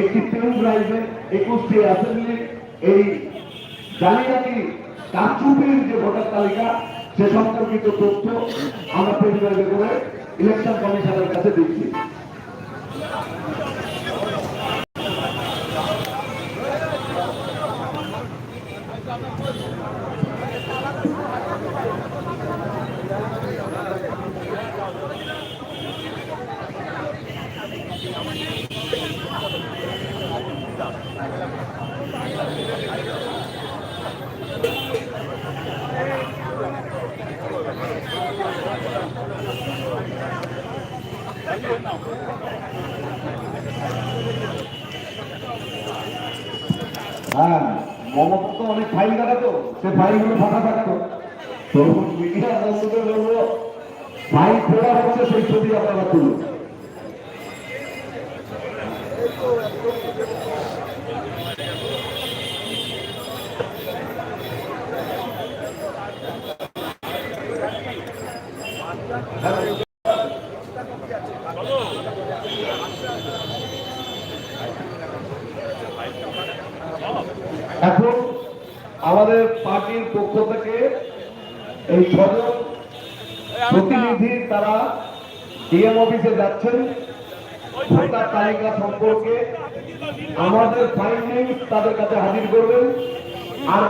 একটি পেন ড্রাইভে একুশটি অ্যাসেম্বলি এই জালিয়াতি কারচুপির যে ভোটার তালিকা, সে সম্পর্কিত তথ্য আমরা পেন ড্রাইভে করে ইলেকশন কমিশনের কাছে দিচ্ছি। হ্যাঁ মমতা তো অনেক ফাইল দেখাতো সে ফাইলগুলো ফাঁকা থাকতো। তো মিডিয়া বন্ধুদের বলব সেই ছবি আপনারা আমাদের পার্টির পক্ষ থেকে এই ছজন প্রতিনিধি তারা ডিএম অফিসে যাচ্ছেন। ভোটার তালিকা সম্পর্কে আমাদের ফাইন্ডিংস তাদের কাছে হাজির করবেন। আর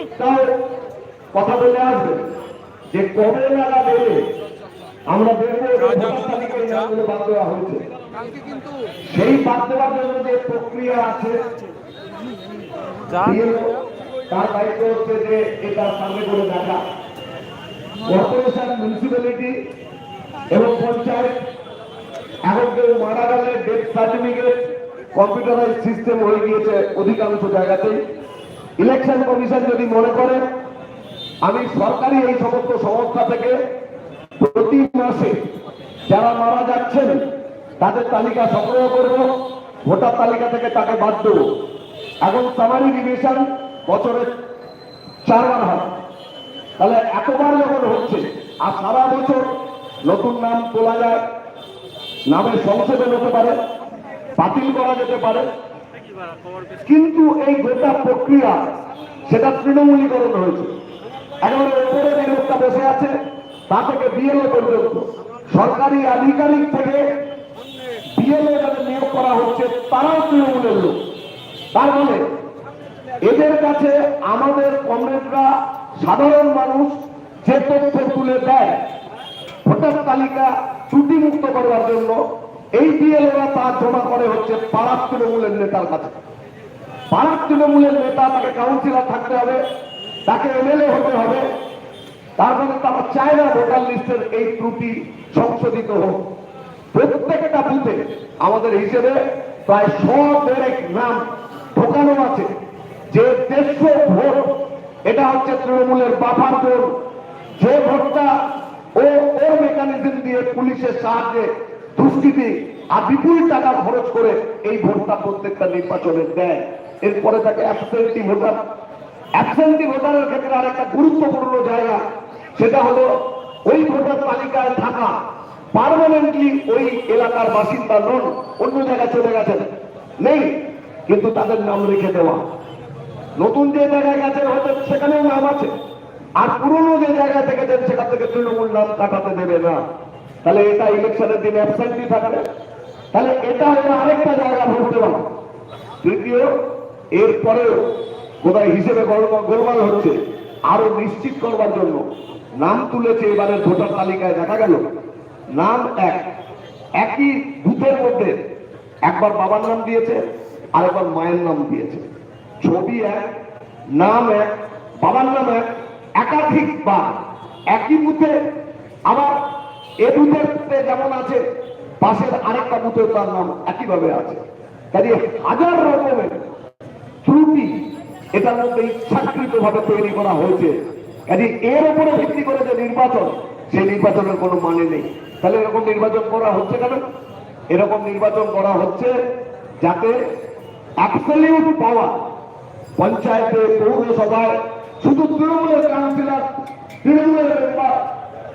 একটাও কথা বলে আসবে যে কবে নাগাদ এলে আমরা দেখব বাদ দেওয়া হয়েছে। সেই বাদ দেওয়ার জন্য যে প্রক্রিয়া আছে তার দায়িত্ব হচ্ছে যে এটা সামনে করে দেখা। কর্পোরেশন মিউনিসিপ্যালিটি এবং পঞ্চায়েত, এখন কেউ মারা গেলে ডেথ সার্টিফিকেট কম্পিউটারাইজ সিস্টেম হয়ে গিয়েছে অধিকাংশ জায়গাতেই। ইলেকশন কমিশন যদি মনে করে, আমি সরকারি এই সমস্ত সংস্থা থেকে প্রতি মাসে যারা মারা যাচ্ছেন, তাদের তালিকা সংগ্রহ করব, ভোটার তালিকা থেকে তাকে বাদ দেবো। এখন সামারি ডিভিশন বছরে চারবার হয়। তাহলে এতবার যখন হচ্ছে, আর সারা বছর নতুন নাম তোলা যায় নামের সংশোধন হতে পারে, বাতিল করা যেতে পারে। কিন্তু এই গোটা প্রক্রিয়া, সেটা তৃণমূলীকরণ হয়েছে। একেবারে উপরে যে লোকটা বসে আছে, তা থেকে বিএলও পর্যন্ত। সরকারি আধিকারিক থেকে বিএলও যাদের নিয়োগ করা হচ্ছে, তারাও তৃণমূলের লোক। তার মানে এদের কাছে আমাদের কমরেডরা সাধারণ মানুষ যে তথ্য তুলে দেয় ভোটার তালিকা ত্রুটিমুক্ত করবার জন্য এই বিএলওরা তা জমা করে হচ্ছে পাড়ার তৃণমূলের নেতার কাছে। পাড়ার তৃণমূলের নেতা, তাকে কাউন্সিলর থাকতে হবে, তাকে এমএলএ হতে হবে। তারপরে তারা চায় না ভোটার লিস্টের এই ত্রুটি সংশোধিত হোক। প্রত্যেকটা বুথে আমাদের হিসেবে প্রায় দেড়েক নাম ঢোকানো আছে। যে দেড়শো ভোট, এটা হচ্ছে তৃণমূলের বাফার ভোট যে ভোটটা ও ওর মেকানিজম দিয়ে পুলিশের সাহায্যে দুষ্কৃতি আর বিপুল টাকা খরচ করে এই ভোটটা প্রত্যেকটা নির্বাচনে দেয়। এরপরে তাকে অ্যাবসেন্টি ভোটার অ্যাবসেন্টি ভোটারের ক্ষেত্রে আরেকটা গুরুত্বপূর্ণ জায়গা, সেটা হলো ওই ভোটার তালিকায় থাকা পারমানেন্টলি ওই এলাকার বাসিন্দা নন, অন্য জায়গায় চলে গেছেন। নেই, কিন্তু তাদের নাম রেখে দেওয়া। নতুন যে জায়গায় গেছে, হয়তো সেখানেও নাম আছে। আর পুরনো যে জায়গা থেকে দেন সেখান থেকে তৃণমূল নাম কাটাতে দেবে না। তাহলে এটা ইলেকশনের দিন অ্যাবসেন্টি থাকবে। তাহলে এটা হলো আরেকটা জায়গা ভোট দেওয়া তৃতীয় এরপরেও কোথায় হিসেবে গোলমাল হচ্ছে। আরও নিশ্চিত করবার জন্য নাম তুলেছে এবারের ভোটার তালিকায় দেখা গেল। নাম এক। একই বুথের মধ্যে একবার বাবার নাম দিয়েছে, আরেকবার মায়ের নাম দিয়েছে। ছবি এক, নাম এক, বাবার নাম এক একাধিক বা একই বুথে, আবার এ বুথের যেমন আছে, পাশের আরেকটা বুথে তার নাম একইভাবে আছে। কাজে হাজার রকমের ত্রুটি এটার মধ্যে ইচ্ছাকৃত ভাবে তৈরি করা হয়েছে। কাজে এর উপরে ভিত্তি করে যে নির্বাচন, সেই নির্বাচনের কোনো মানে নেই। তাহলে এরকম নির্বাচন করা হচ্ছে কেন? এরকম নির্বাচন করা হচ্ছে যাতে অ্যাবসলিউট পাওয়ার পঞ্চায়েতে, পৌরসভায় শুধু তৃণমূলের কাউন্সিলর, তৃণমূলের মেম্বার,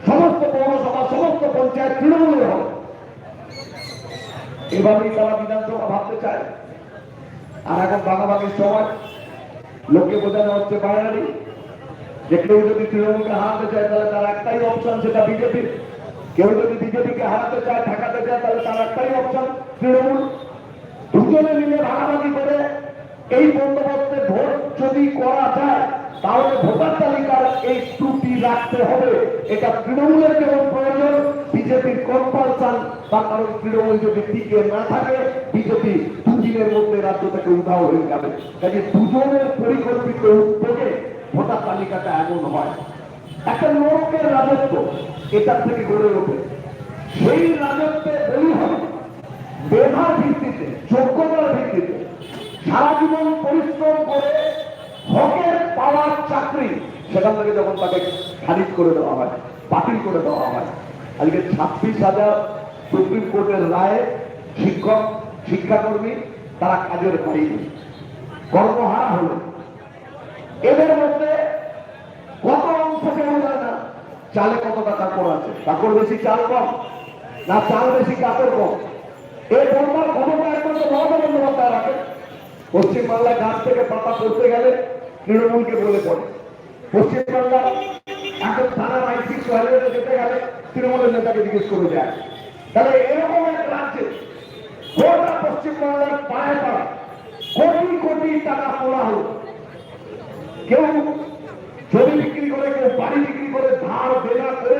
সমস্ত পৌরসভা, সমস্ত পঞ্চায়েত তৃণমূলের হবে। এভাবেই তারা বিধানসভা ভাবতে চায়। আর এখন ভাগাভাগির সময় লোককে বোঝানো হচ্ছে বাইরানি যে কেউ যদি তৃণমূলকে হারাতে চায়, তাহলে তার একটাই অপশন সেটা বিজেপি। কেউ যদি বিজেপিকে হারাতে চায়, ঠেকাতে চায়, তাহলে তার একটাই অপশন তৃণমূল। দুজনে মিলে ভাগাভাগি করে এই বন্দোবস্তে ভোট যদি করা যায় তাহলে ভোটার তালিকার এই ত্রুটি রাখতে হবে। এটা তৃণমূলের যেমন প্রয়োজন। বিজেপির কম্পালসান তার কারণ তৃণমূল যদি টিকে না থাকে, বিজেপি দুদিনের মধ্যে রাজ্য থেকে উধাও হয়ে যাবে। কাজে দুজনের পরিকল্পিত উদ্যোগে ভোটার তালিকাটা এমন হয়। একটা লোকের রাজত্ব, এটার থেকে গড়ে ওঠে। সেই রাজত্বে বলি হবে মেধার ভিত্তিতে, যোগ্যতার ভিত্তিতে সারা জীবন পরিশ্রম করে চাকরি, সেখান থেকে যখন তাকে খারিজ করে দেওয়া হয়, বাতিল করে দেওয়া হয়। আজকে ছাব্বিশ হাজার সুপ্রিম কোর্টের রায়ে শিক্ষক, শিক্ষাকর্মী তারা কাজের পায়নি কর্মহারা হলো। এদের মধ্যে কত অংশ কেউ যায় না? চালে কত টাকা কর আছে? কাপড় বেশি, চাল কম। না, চাল বেশি, কাপড় কম। এই বলবার ক্ষমতা একমাত্র মমতা বন্দ্যোপাধ্যায় রাখে। পশ্চিমবাংলায় গাছ থেকে পাতা পড়তে গেলে তৃণমূলকে বলে পড়ে পশ্চিমবাংলা এখন থানার আইসি টয়লেটে যেতে গেলে তৃণমূলের নেতাকে জিজ্ঞেস করে যায় তাহলে এরকম এক রাজ্যে গোটা পশ্চিমবাংলার পায়ে পাড়া কোটি কোটি টাকা তোলা হলো। কেউ জমি বিক্রি করে, কেউ বাড়ি বিক্রি করে, ধার দেনা করে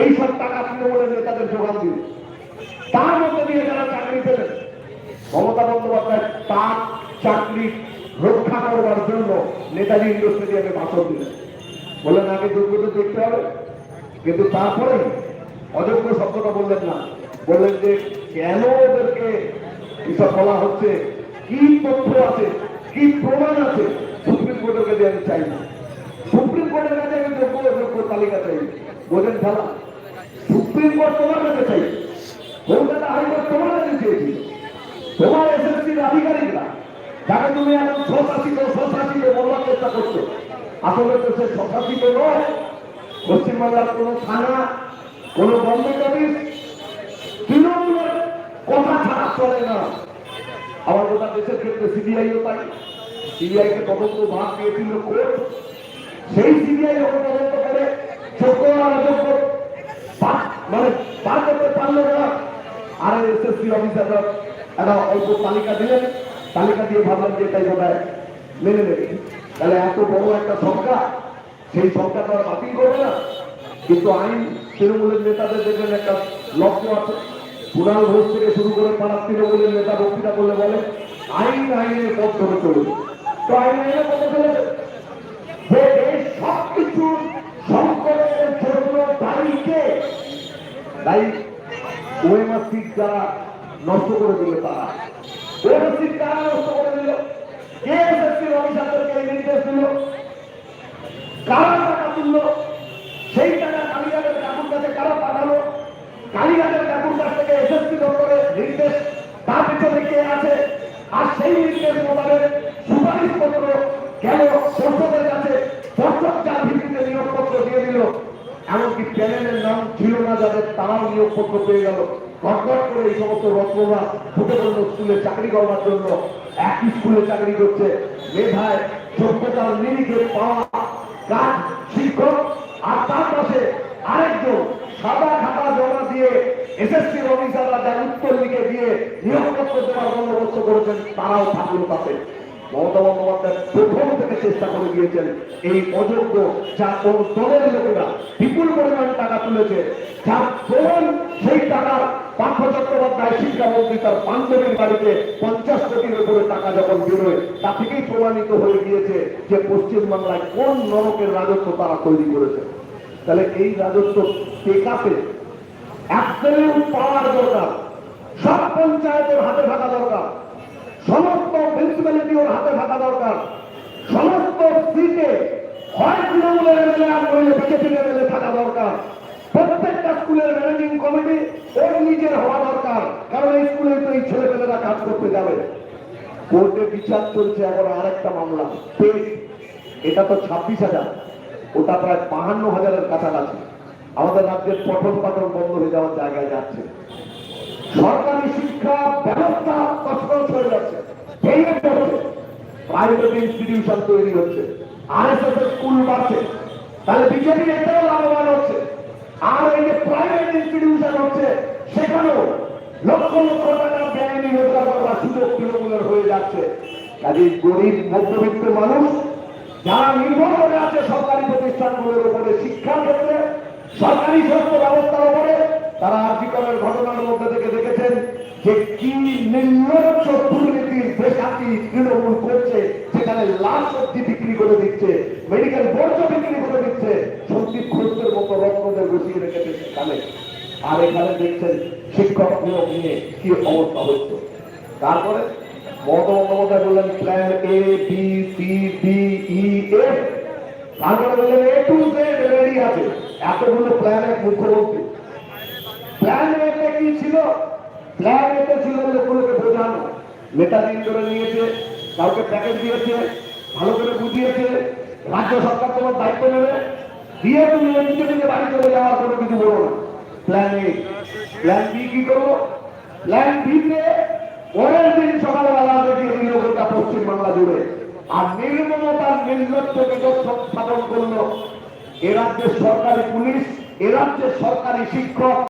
এইসব টাকা তৃণমূলের নেতাদের যোগান দিল। তার মধ্যে দিয়ে যারা চাকরি পেলেন, মমতা বন্দ্যোপাধ্যায় তার চাকরি রক্ষা করবার জন্য নেতাজি ইন্ডোর স্টেডিয়ামে ভাষণ দিলেন। বললেন, আগে যোগ্যতা দেখতে হবে, কিন্তু তারপরে অযোগ্য শব্দটা বললেন না। বললেন যে, কেন ওদেরকে এসব বলা হচ্ছে? কি তথ্য আছে? কি প্রমাণ আছে? সুপ্রিম কোর্টের কাছে আমি চাই না। সুপ্রিম কোর্টের কাছে আমি যোগ্য যোগ্য তালিকা চাই। বোঝেন খেলা, সুপ্রিম কোর্ট তোমার কাছে চাই। কলকাতা হাইকোর্ট তোমার কাছে চেয়েছিল। তোমার এসএসসির আধিকারিকরা যাকে তুমি এখন স্বশাসিত স্বশাসিত বলবার চেষ্টা করছ, আসলে তো সে স্বশাসিত নয়। পশ্চিমবাংলার কোনো থানা, কোনো গভর্নমেন্ট অফিস তৃণমূলের কথা ছাড়া চলে না। আমার গোটা দেশের ক্ষেত্রে সিবিআইও তাই। সিবিআই কে তদন্ত ভাগ দিয়েছিল কোর্ট। সেই সিবিআই যখন তদন্ত করে যোগ্য অযোগ্য মানে পার করতে পারল না। আর এসএসসি অফিসাররা একটা অল্প তালিকা দিলেন। তালিকা দিয়ে ভাবলাম যে এটাই বোধ মেনে নেবে। তাহলে এত বড় একটা সংখ্যা, সেই সংখ্যা তো আর বাতিল করবে না। কিন্তু আইন তৃণমূলের নেতাদের দেখবেন একটা লক্ষ্য আছে। কুণাল ঘোষ থেকে শুরু করে পাড়ার তৃণমূলের নেতা বক্তৃতা করলে বলে, আইন আইনের পথ ধরে চলবে তো আইন আইনের পথে চলেছে যে এই সবকিছু সংকটের জন্য দায়ী কে দায়ী সিট যারা নষ্ট করে দিল তারা। সিট কারা নষ্ট করে দিল কে এসএসসির অফিসারদেরকে এই নির্দেশ দিল কারা টাকা তুললো সেই টাকা কালীঘাটের কাকুর কাছে কারা পাঠালো কালীঘাটের কাকুর কাছ থেকে এসএসসি দপ্তরের নির্দেশ তার পিছনে কে আছে আর সেই নির্দেশ মোতাবেক সুপারিশ পত্র গেল সংসদের কাছে যার ভিত্তিতে নিয়োগপত্র দিয়ে দিল। এমনকি প্যানেলের নাম ছিল না যাদের তারাও নিয়োগপত্র পেয়ে গেল। ঘটঘট করে এই সমস্ত রত্নরা ঢুকে পড়ল স্কুলে চাকরি করবার জন্য। একই স্কুলে চাকরি করছে। মেধায়, যোগ্যতার নিরিখে পাওয়া কাজ শিক্ষক আর তার পাশে আরেকজন সাদা খাতা জমা দিয়ে এসএসসি অফিসাররা যার উত্তর লিখে দিয়ে নিয়োগপত্র দেওয়ার বন্দোবস্ত করেছেন, তারাও থাকল তাতে। মমতা বন্দ্যোপাধ্যায় প্রথম থেকে চেষ্টা করে দিয়েছেন এই অযোগ্য যা কোন দলের লোকেরা বিপুল পরিমাণ টাকা তুলেছে, যার প্রমাণ সেই টাকা পার্থ চট্টোপাধ্যায় শিক্ষামন্ত্রী তার বান্ধবীর বাড়িতে পঞ্চাশ কোটির উপরে টাকা যখন বেরোয়, তা থেকেই প্রমাণিত হয়ে গিয়েছে যে পশ্চিমবাংলায় কোন নরকের রাজত্ব তারা তৈরি করেছে। তাহলে এই রাজত্ব টেকাতে অ্যাবসলিউট পাওয়ার দরকার, সব পঞ্চায়েতের হাতে থাকা দরকার। সমস্ত মিউনিসিপ্যালিটি ওর হাতে থাকা দরকার। সমস্ত সিটে হয় তৃণমূলের এমএলএ আর নইলে বিজেপির এমএলএ থাকা দরকার। প্রত্যেকটা স্কুলের ম্যানেজিং কমিটি ওর নিজের হওয়া দরকার। কারণ এই স্কুলে তো এই ছেলেপেলেরা কাজ করতে যাবে। কোর্টে বিচার চলছে এখন আরেকটা মামলা এটা তো ছাব্বিশ হাজার। ওটা প্রায় বাহান্ন হাজারের কাছাকাছি। আমাদের রাজ্যের পঠন পাঠন বন্ধ হয়ে যাওয়ার জায়গায় যাচ্ছে। সরকারি শিক্ষা ব্যবস্থা তছনছ হয়ে যাচ্ছে এই প্রাইভেট ইনস্টিটিউশন তৈরি হচ্ছে। এর স্কুল বাড়ছে। তাহলে বিজেপি এটাও লাভবান হচ্ছে। আর এই যে প্রাইভেট ইনস্টিটিউশন হচ্ছে, সেখানেও লক্ষ লক্ষ টাকা বেআইনি রোজগার করার সুযোগ তৃণমূলের হয়ে যাচ্ছে। কাজে গরিব, মধ্যবিত্ত মানুষ, যারা নির্ভর করে আছে সরকারি প্রতিষ্ঠানগুলোর উপরে, শিক্ষার ক্ষেত্রে, সরকারি স্বাস্থ্য ব্যবস্থার উপরে, তারা আর্থিকরের ঘটনার মধ্যে থেকে দেখেছেন যে কি নির্লজ্জ দুর্নীতির বেসাতি তৃণমূল করছে সেখানে লাশ অব্দি বিক্রি করে দিচ্ছে মেডিকেল বর্জ্য বিক্রি করে দিচ্ছে, সন্দীপ ঘোষের মতো রত্নদের বসিয়ে রেখেছে সেখানে আর এখানে দেখছেন শিক্ষক নিয়োগ নিয়ে কি অবস্থা হচ্ছে। তারপরে মমতা বন্দ্যোপাধ্যায় বললেন plan A B C D E F তারপরে বললেন এ টু জেড রেডি আছে। এতগুলো প্ল্যান মুখ্যমন্ত্রী। প্ল্যান এতে কি ছিল? প্ল্যান এতে ছিল লোকগুলোকে বোঝানো। নেতাজি করে নিয়েছে, কাউকে প্যাকেজ দিয়েছে, ভালো করে বুঝিয়েছে, রাজ্য সরকার তোমার দায়িত্ব নেবে। দিয়ে তুমি নিজে নিজে বাড়ি চলে যাওয়ার কোনো কিছু বলো না। প্ল্যান এ প্ল্যান বি কি করব? প্ল্যান বি তে পরের দিন সকালবেলা দেখি দিল গোটা পশ্চিমবাংলা জুড়ে। আর নির্মমতার নির্লজ্জকে স্থাপন করল। এ রাজ্যের সরকারি পুলিশ, এ রাজ্যের সরকারি শিক্ষক